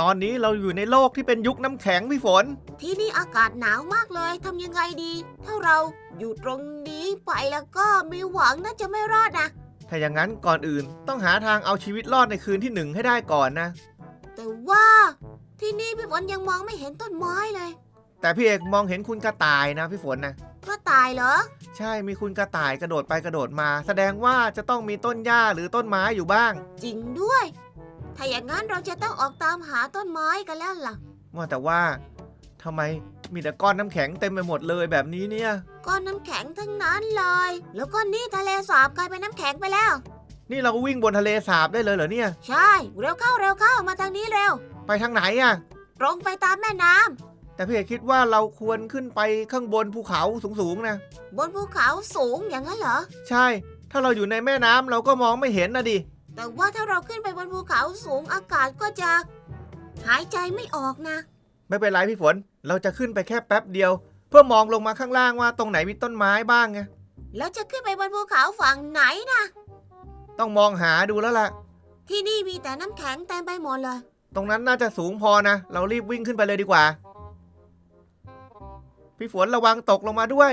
ตอนนี้เราอยู่ในโลกที่เป็นยุคน้ำแข็งพี่ฝน ที่นี่อากาศหนาวมากเลยทำยังไงดี ถ้าเราอยู่ตรงนี้ไปแล้วก็มีหวังน่าจะไม่รอดนะ ถ้าอย่างนั้นก่อนอื่นต้องหาทางเอาชีวิตรอดในคืนที่หนึ่งให้ได้ก่อนนะ แต่ว่าที่นี่พี่ฝนยังมองไม่เห็นต้นไม้เลย แต่พี่เอกมองเห็นคุณกระต่ายนะพี่ฝนนะ กระตายเหรอ ใช่มีคุณกระต่ายกระโดดไปกระโดดมา แสดงว่าจะต้องมีต้นหญ้าหรือต้นไม้อยู่บ้าง จริงด้วย ถ้าอย่างนั้นเราจะต้องออกตามหาต้นไม้กันแล้วล่ะ ว่าแต่ว่าทำไมมีแต่ก้อนน้ำแข็งเต็มไปหมดเลยแบบนี้เนี่ย ก้อนน้ำแข็งทั้งนั้นเลย แล้วก็นี่ทะเลสาบกลายเป็นน้ำแข็งไปแล้ว นี่เราวิ่งบนทะเลสาบได้เลยเหรอเนี่ย ใช่ เร็วเข้าเร็วเข้ามาทางนี้เร็ว ไปทางไหนอะตรงไปตามแม่น้ำแต่พี่เอกคิดว่าเราควรขึ้นไปข้างบนภูเขาสูงๆนะ บนภูเขาสูงอย่างนั้นเหรอ ใช่ ถ้าเราอยู่ในแม่น้ำเราก็มองไม่เห็นนะดิ แต่ว่าถ้าเราขึ้นไปบนภูเขาสูงอากาศก็จะหายใจไม่ออกนะ ไม่เป็นไรพี่ฝน เราจะขึ้นไปแค่แป๊บเดียว เพื่อมองลงมาข้างล่างว่าตรงไหนมีต้นไม้บ้างไง แล้วจะขึ้นไปบนภูเขาฝั่งไหนนะ ต้องมองหาดูแล้วล่ะ ที่นี่มีแต่น้ำแข็งเต็มไปหมดเลย ตรงนั้นน่าจะสูงพอนะ เรารีบวิ่งขึ้นไปเลยดีกว่า พี่ฝนระวังตกลงมาด้วย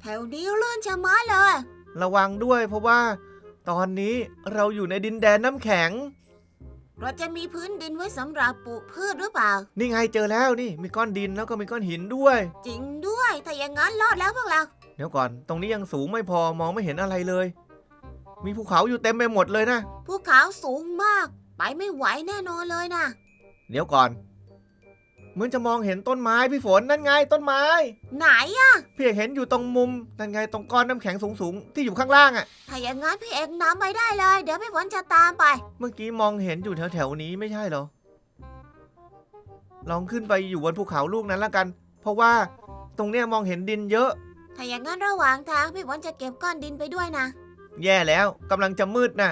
แถวนี้ลื่นชะมัดเลย ระวังด้วยเพราะว่า ตอนนี้เราอยู่ในดินแดนน้ำแข็ง เราจะมีพื้นดินไว้สำหรับปลูกพืชหรือเปล่า นี่ไงเจอแล้วนี่ มีก้อนดินแล้วก็มีก้อนหินด้วย จริงด้วยถ้าอย่างนั้นรอดแล้วพวกเรา เดี๋ยวก่อน ตรงนี้ยังสูงไม่พอมองไม่เห็นอะไรเลย มีภูเขาอยู่เต็มไปหมดเลยนะ ภูเขาสูงมาก ไปไม่ไหวแน่นอนเลยนะ เดี๋ยวก่อนเห มือนจะมองเห็นต้นไม้พี่ฝนนั่นไงต้นไม้ ไหนอะพี่เอกเห็นอยู่ตรงมุมนั่นไงตรงก้อนน้ำแข็งสูงๆ ที่อยู่ข้างล่างอะ่ะถ้าอย่างนั้นพี่เอกนำไปได้เลย เดี๋ยวพี่ฝนจะตามไป เมื่อกี้มองเห็นอยู่แถวๆนี้ไม่ใช่เหรอ ลองขึ้นไปอยู่บนภูเขาลูกนั้นละกัน เพราะว่าตรงเนี้ยมองเห็นดินเยอะ ถ้าอย่างนั้นระหว่างทางพี่ฝนจะเก็บก้อนดินไปด้วยนะ แย่แล้วกำลังจะมืดนะ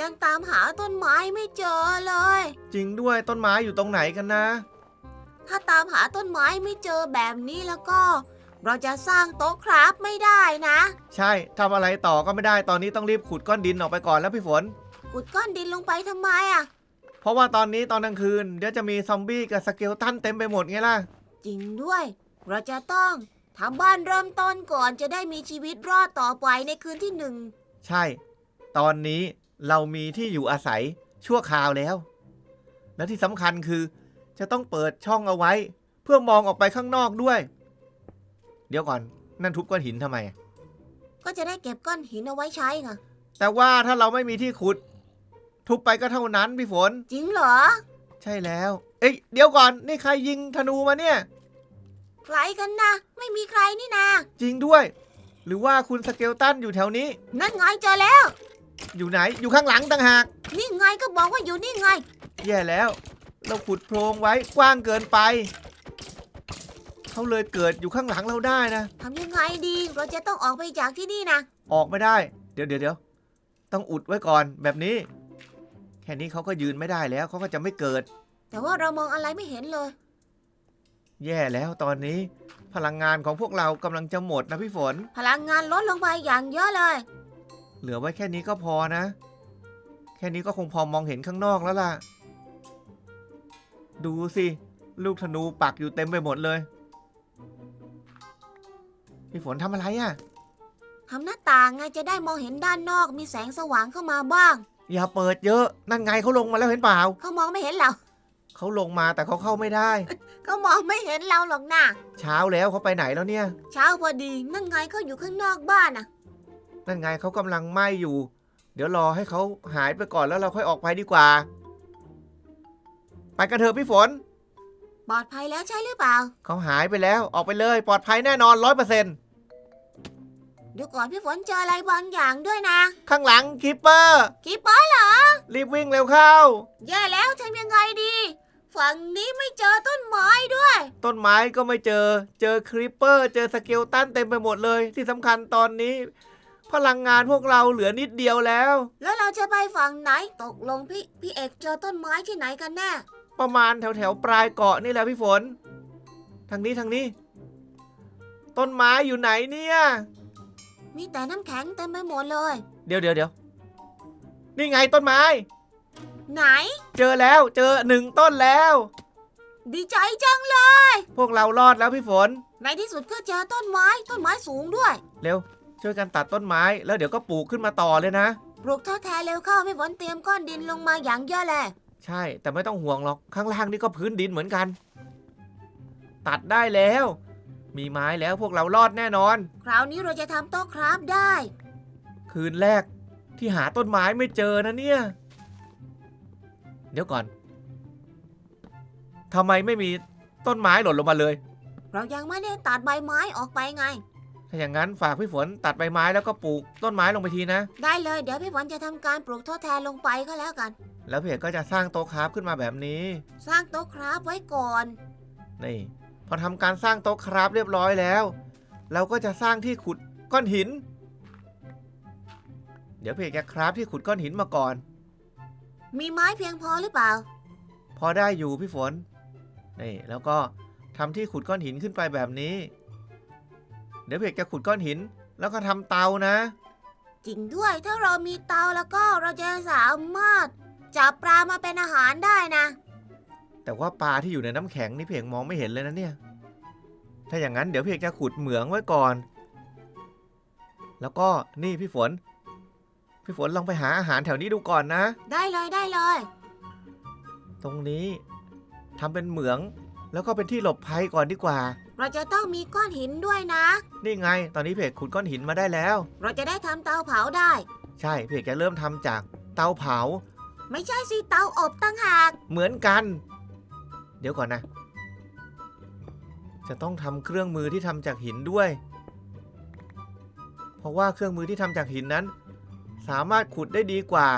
ยังตามหาต้นไม้ไม่เจอเลย จริงด้วยต้นไม้อยู่ตรงไหนกันนะ ถ้าตามหาต้นไม้ไม่เจอแบบนี้แล้วก็ เราจะสร้างโต๊ะคราฟไม่ได้นะ ใช่ทำอะไรต่อก็ไม่ได้ตอนนี้ต้องรีบขุดก้อนดินออกไปก่อนแล้วพี่ฝน ขุดก้อนดินลงไปทำไมอะเพราะว่าตอนนี้ตอนกลางคืนเดี๋ยวจะมีซอมบี้กับสเกลตันเต็มไปหมดไงล่ะ จริงด้วย เราจะต้องทำบ้านเริ่มต้นก่อนจะได้มีชีวิตรอดต่อไปในคืนที่หนึ่ง ใช่ ตอนนี้เรามีที่อยู่อาศัยชั่วคราวแล้ว และที่สำคัญคือ จะต้องเปิดช่องเอาไว้ เพื่อมองออกไปข้างนอกด้วย เดี๋ยวก่อนนั่นทุบก้อนหินทำไม ก็จะได้เก็บก้อนหินเอาไว้ใช้ไงแต่ว่าถ้าเราไม่มีที่ขุด ทุบไปก็เท่านั้นพี่ฝน จริงเหรอ ใช่แล้ว เอ้ยเดี๋ยวก่อนนี่ใครยิงธนูมาเนี่ย ใครกันนะ ไม่มีใครนี่นา จริงด้วย หรือว่าคุณสเกลตันอยู่แถวนี้ นั่นไงเจอแล้ว อยู่ไหนอยู่ข้างหลังต่างหาก นี่ไงก็บอกว่าอยู่นี่ไง แย่แล้ว เราขุดโพรงไว้กว้างเกินไป เขาเลยเกิดอยู่ข้างหลังเราได้นะ ทำยังไงดีเราจะต้องออกไปจากที่นี่นะออกไม่ได้ เดี๋ยวเดี๋ยวเดี๋ยวต้องอุดไว้ก่อนแบบนี้ แค่นี้เขาก็ยืนไม่ได้แล้วเขาก็จะไม่เกิด แต่ว่าเรามองอะไรไม่เห็นเลย แย่แล้วตอนนี้ พลังงานของพวกเรากำลังจะหมดนะพี่ฝน พลังงานลดลงไปอย่างเยอะเลย เหลือไว้แค่นี้ก็พอนะ แค่นี้ก็คงพอมองเห็นข้างนอกแล้วล่ะ ดูสิ ลูกธนูปักอยู่เต็มไปหมดเลย พี่ฝนทำอะไรอะ่ะ ทำหน้าต่างไงจะได้มองเห็นด้านนอกมีแสงสว่างเข้ามาบ้าง อย่าเปิดเยอะ นั่นไงเขาลงมาแล้วเห็นเปล่า เขามองไม่เห็นเราเขาลงมาแต่เขาเข้าไม่ได้ เขามองไม่เห็นเราหรอกนะเช้าแล้วเขาไปไหนแล้วเนี่ย เช้าพอดีนั่นไงเขาอยู่ข้างนอกบ้านน่ะ นั่นไงเขากำลังไหม้อยู่ เดี๋ยวรอให้เขาหายไปก่อนแล้วเราค่อยออกไปดีกว่า ไปกันเถอะพี่ฝน ปลอดภัยแล้วใช่หรือเปล่า เขาหายไปแล้วออกไปเลยปลอดภัยแน่นอนร้อยเปอร์เซ็นต์เดี๋ยวก่อนพี่ฝนเจออะไรบางอย่างด้วยนะ ข้างหลังคิปเปอร์กีปอยเหรอรีบวิ่งเร็วเข้า แย่แล้วทำยังไงดี ฝั่งนี้ไม่เจอต้นไม้ด้วย ต้นไม้ก็ไม่เจอ เจอคริปเปอร์ เจอสเกลตันเต็มไปหมดเลย ที่สำคัญตอนนี้ พลังงานพวกเราเหลือนิดเดียวแล้ว แล้วเราจะไปฝั่งไหนตกลงพี่พี่เอกเจอต้นไม้ที่ไหนกันแน่ ประมาณแถวแถวๆปลายเกาะนี่แหละพี่ฝน ทางนี้ทางนี้ ต้นไม้อยู่ไหนเนี่ย มีแต่น้ำแข็งเต็มไปหมดเลย เดี๋ยวเดี๋ยวเดี๋ยวนี่ไงต้นไม้ ไหน เจอแล้วเจอหนึ่งต้นแล้ว ดีใจจังเลย พวกเรารอดแล้วพี่ฝน ในที่สุดก็เจอต้นไม้ต้นไม้สูงด้วย เร็วช่วยกันตัดต้นไม้แล้วเดี๋ยวก็ปลูกขึ้นมาต่อเลยนะ ปลูกทดแทนเร็วเข้าพี่ฝนเตรียมก้อนดินลงมาอย่างเยอะเลยใช่ แต่ไม่ต้องห่วงหรอก ข้างล่างนี่ก็พื้นดินเหมือนกัน ตัดได้แล้ว มีไม้แล้วพวกเรารอดแน่นอน คราวนี้เราจะทำโต๊ะคราฟได้ คืนแรกที่หาต้นไม้ไม่เจอนะเนี่ย เดี๋ยวก่อนทำไมไม่มีต้นไม้หล่นลงมาเลย เรายังไม่ได้ตัดใบไม้ออกไปไง ถ้าอย่างนั้นฝากพี่ฝนตัดใบไม้แล้วก็ปลูกต้นไม้ลงไปทีนะ ได้เลยเดี๋ยวพี่ฝนจะทำการปลูกทดแทนลงไปก็แล้วกัน แล้วเพจก็จะสร้างโต๊ะคราฟขึ้นมาแบบนี้ สร้างโต๊ะคราฟไว้ก่อน นี่ พอทำการสร้างโต๊ะคราฟเรียบร้อยแล้ว เราก็จะสร้างที่ขุดก้อนหิน เดี๋ยวเพจจะคราฟที่ขุดก้อนหินมาก่อน มีไม้เพียงพอหรือเปล่า พอได้อยู่พี่ฝน นี่แล้วก็ทำที่ขุดก้อนหินขึ้นไปแบบนี้เดี๋ยวเพจจะขุดก้อนหิน แล้วก็ทำเตานะ จริงด้วยถ้าเรามีเตาแล้วก็เราจะสามารถจับปลามาเป็นอาหารได้นะ แต่ว่าปลาที่อยู่ในน้ำแข็งนี่เพจมองไม่เห็นเลยนะเนี่ย ถ้าอย่างนั้นเดี๋ยวเพจจะขุดเหมืองไว้ก่อน แล้วก็นี่พี่ฝน พี่ฝนลองไปหาอาหารแถวนี้ดูก่อนนะ ได้เลยได้เลย ตรงนี้ทำเป็นเหมือง แล้วก็เป็นที่หลบภัยก่อนดีกว่า เราจะต้องมีก้อนหินด้วยนะ นี่ไง ตอนนี้เพจขุดก้อนหินมาได้แล้ว เราจะได้ทำเตาเผาได้ ใช่เพจจะเริ่มทำจากเตาเผา ไม่ใช่สิเตาอบตั้งหาก เหมือนกัน เดี๋ยวก่อนนะ จะต้องทำเครื่องมือที่ทำจากหินด้วย เพราะว่าเครื่องมือที่ทำจากหินนั้น สามารถขุดได้ดีกว่า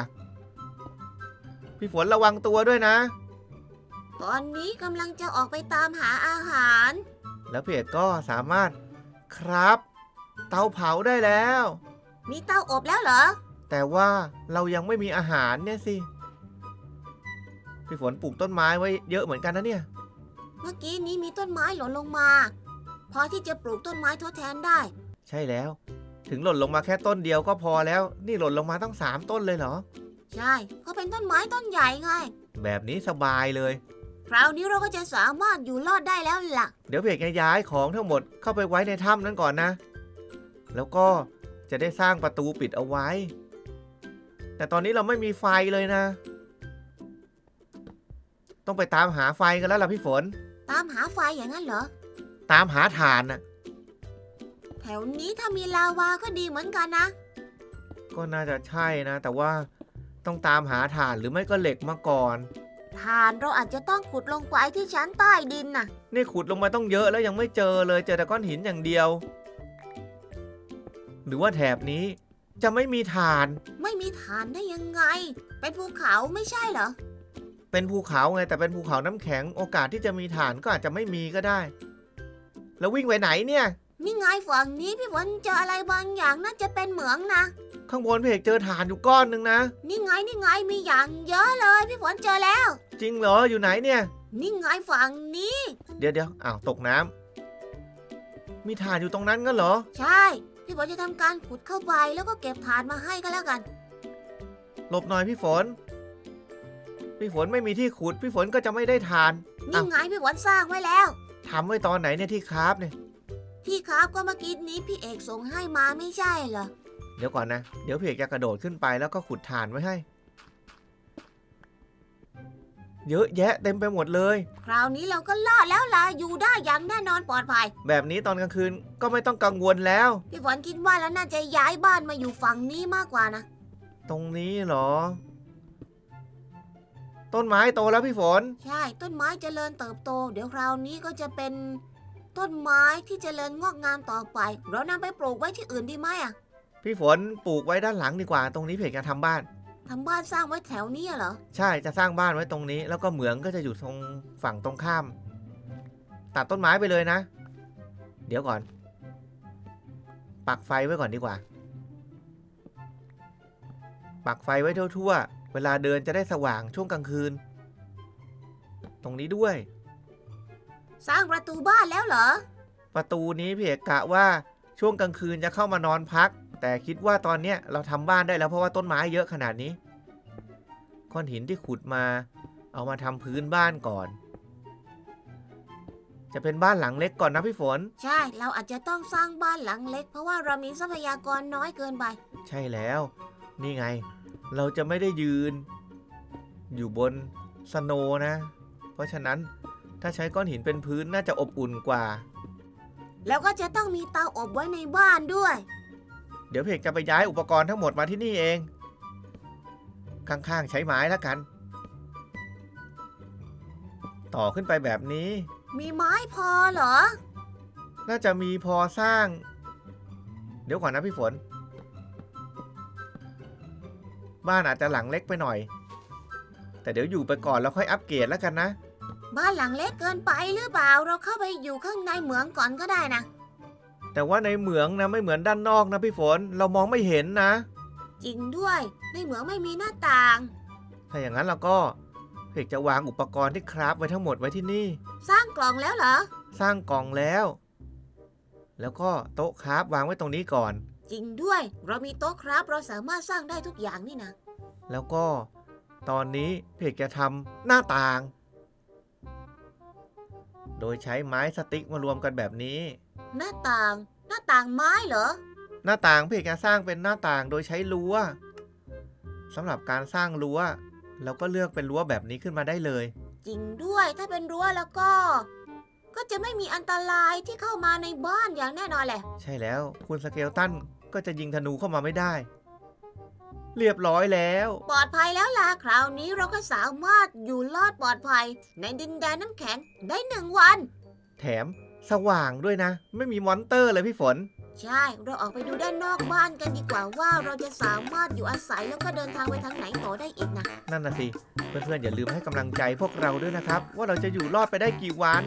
พี่ฝนระวังตัวด้วยนะ ตอนนี้กำลังจะออกไปตามหาอาหาร แล้วเพจก็สามารถครับ เตาเผาได้แล้ว มีเตาอบแล้วเหรอ แต่ว่าเรายังไม่มีอาหารเนี่ยสิพี่ฝนปลูกต้นไม้ไว้เยอะเหมือนกันนะเนี่ย เมื่อกี้นี้มีต้นไม้หล่นลงมา พอที่จะปลูกต้นไม้ทดแทนได้ ใช่แล้ว ถึงหล่นลงมาแค่ต้นเดียวก็พอแล้ว นี่หล่นลงมาตั้งสามต้นเลยเหรอ ใช่ก็เป็นต้นไม้ต้นใหญ่ไง แบบนี้สบายเลยค ราวนี้เราก็จะสามารถอยู่รอดได้แล้วล่ะ เดี๋ยวเพจจะย้ายของทั้งหมดเข้าไปไว้ในถ้ำนั้นก่อนนะ แล้วก็จะได้สร้างประตูปิดเอาไว้ แต่ตอนนี้เราไม่มีไฟเลยนะ ต้องไปตามหาไฟกันแล้วล่ะพี่ฝน ตามหาไฟอย่างนั้นเหรอ ตามหาถ่านน่ะ แถวนี้ถ้ามีลาวาก็ดีเหมือนกันนะ ก็น่าจะใช่นะ แต่ว่าต้องตามหาถ่านหรือไม่ก็เหล็กมาก่อน ฐานเราอาจจะต้องขุดลงไปที่ชั้นใต้ดินน่ะ นี่ขุดลงมาต้องเยอะแล้วยังไม่เจอเลยเจอแต่ก้อนหินอย่างเดียว หรือว่าแถบนี้จะไม่มีถ่าน ไม่มีฐานได้ยังไง เป็นภูเขาไม่ใช่เหรอ เป็นภูเขาไงแต่เป็นภูเขาน้ำแข็งโอกาสที่จะมีถ่านก็อาจจะไม่มีก็ได้ แล้ววิ่งไปไหนเนี่ย นี่ไงฝั่งนี้พี่ฝนเจออะไรบางอย่างน่าจะเป็นเหมืองนะ ข้างบนเพกเจอถ่านอยู่ก้อนหนึ่งนะ นี่ไงนี่ไงมีอย่างเยอะเลย พี่ฝนเจอแล้ว จริงเหรออยู่ไหนเนี่ย นี่ไงฝั่งนี้ เดี๋ยวเดี๋ยวอ้าวตกน้ำมีถ่านอยู่ตรงนั้นงั้นเหรอ ใช่ พี่ฝนจะทำการขุดเข้าไปแล้วก็เก็บฐานมาให้ก็แล้วกัน หลบหน่อยพี่ฝน พี่ฝนไม่มีที่ขุด พี่ฝนก็จะไม่ได้ถ่าน นี่ไงพี่ฝนสร้างไว้แล้ว ทำไว้ตอนไหนเนี่ยที่คราฟเนี่ย ที่ครับก็เมื่อกี้นี้พี่เอกส่งให้มาไม่ใช่เหรอ เดี๋ยวก่อนนะ เดี๋ยวเพกจะกระโดดขึ้นไปแล้วก็ขุดถ่านไว้ให้ เยอะแยะเต็มไปหมดเลย คราวนี้เราก็รอดแล้วล่ะอยู่ได้อย่างแน่นอนปลอดภัย แบบนี้ตอนกลางคืนก็ไม่ต้องกังวลแล้ว พี่ฝนคิดว่าแล้วน่าจะย้ายบ้านมาอยู่ฝั่งนี้มากกว่านะ ตรงนี้เหรอ ต้นไม้โตแล้วพี่ฝน ใช่ต้นไม้เจริญเติบโต เดี๋ยวคราวนี้ก็จะเป็น ต้นไม้ที่เจริญงอกงามต่อไป เรานำไปปลูกไว้ที่อื่นดีไหมอะ พี่ฝนปลูกไว้ด้านหลังดีกว่า ตรงนี้เพจจะทำบ้าน ทำบ้านสร้างไว้แถวนี้เหรอ ใช่จะสร้างบ้านไว้ตรงนี้ แล้วก็เหมืองก็จะอยู่ตรงฝั่งตรงข้าม ตัดต้นไม้ไปเลยนะ เดี๋ยวก่อน ปักไฟไว้ก่อนดีกว่า ปักไฟไว้ทั่วๆ เวลาเดินจะได้สว่างช่วงกลางคืน ตรงนี้ด้วย สร้างประตูบ้านแล้วเหรอ ประตูนี้พี่เอกกะว่าช่วงกลางคืนจะเข้ามานอนพัก แต่คิดว่าตอนเนี้ยเราทำบ้านได้แล้วเพราะว่าต้นไม้เยอะขนาดนี้ก้อนหินที่ขุดมาเอามาทำพื้นบ้านก่อน จะเป็นบ้านหลังเล็กก่อนนะพี่ฝน ใช่ เราอาจจะต้องสร้างบ้านหลังเล็ก เพราะว่าเรามีทรัพยากรน้อยเกินไป ใช่แล้ว นี่ไง เราจะไม่ได้ยืน อยู่บนสโนว์นะ เพราะฉะนั้นถ้าใช้ก้อนหินเป็นพื้นน่าจะอบอุ่นกว่า แล้วก็จะต้องมีเตาอบไว้ในบ้านด้วย เดี๋ยวเพกจะไปย้ายอุปกรณ์ทั้งหมดมาที่นี่เอง ข้างๆใช้ไม้แล้วกัน ต่อขึ้นไปแบบนี้ มีไม้พอเหรอ น่าจะมีพอสร้าง เดี๋ยวก่อนนะพี่ฝน บ้านอาจจะหลังเล็กไปหน่อย แต่เดี๋ยวอยู่ไปก่อนแล้วค่อยอัปเกรดแล้วกันนะ บ้านหลังเล็กเกินไปหรือเปล่า เราเข้าไปอยู่ข้างในเหมืองก่อนก็ได้นะ แต่ว่าในเหมืองนะไม่เหมือนด้านนอกนะพี่ฝนเรามองไม่เห็นนะ จริงด้วย ในเหมืองไม่มีหน้าต่าง ถ้าอย่างนั้นเราก็เพกจะวางอุปกรณ์ที่คราฟไว้ทั้งหมดไว้ที่นี่ สร้างกล่องแล้วเหรอ สร้างกล่องแล้ว แล้วก็โต๊ะคราฟวางไว้ตรงนี้ก่อน จริงด้วย เรามีโต๊ะครับเราสามารถสร้างได้ทุกอย่างนี่นะ แล้วก็ตอนนี้เพกจะทำหน้าต่าง โดยใช้ไม้สติ๊กมารวมกันแบบนี้ หน้าต่าง หน้าต่างไม้เหรอ หน้าต่างเพกจะสร้างเป็นหน้าต่างโดยใช้รั้วสำหรับการสร้างรั้วเราก็เลือกเป็นรั้วแบบนี้ขึ้นมาได้เลย จริงด้วยถ้าเป็นรั้วแล้วก็ ก็จะไม่มีอันตรายที่เข้ามาในบ้านอย่างแน่นอนแหละ ใช่แล้วคุณสเกลตันก็จะยิงธนูเข้ามาไม่ได้ เรียบร้อยแล้ว ปลอดภัยแล้วล่ะคราวนี้เราก็สามารถอยู่รอดปลอดภัย ในดินแดนน้ำแข็งได้หนึ่งวัน แถม สว่างด้วยนะ ไม่มีมอนเตอร์เลยพี่ฝน ใช่ เราออกไปดูด้านนอกบ้านกันดีกว่าว่าเราจะสามารถอยู่อาศัยแล้วก็เดินทางไปทางไหนต่อได้อีกนะนั่นน่ะสิ เพื่อนๆอย่าลืมให้กำลังใจพวกเราด้วยนะครับ ว่าเราจะอยู่รอดไปได้กี่วัน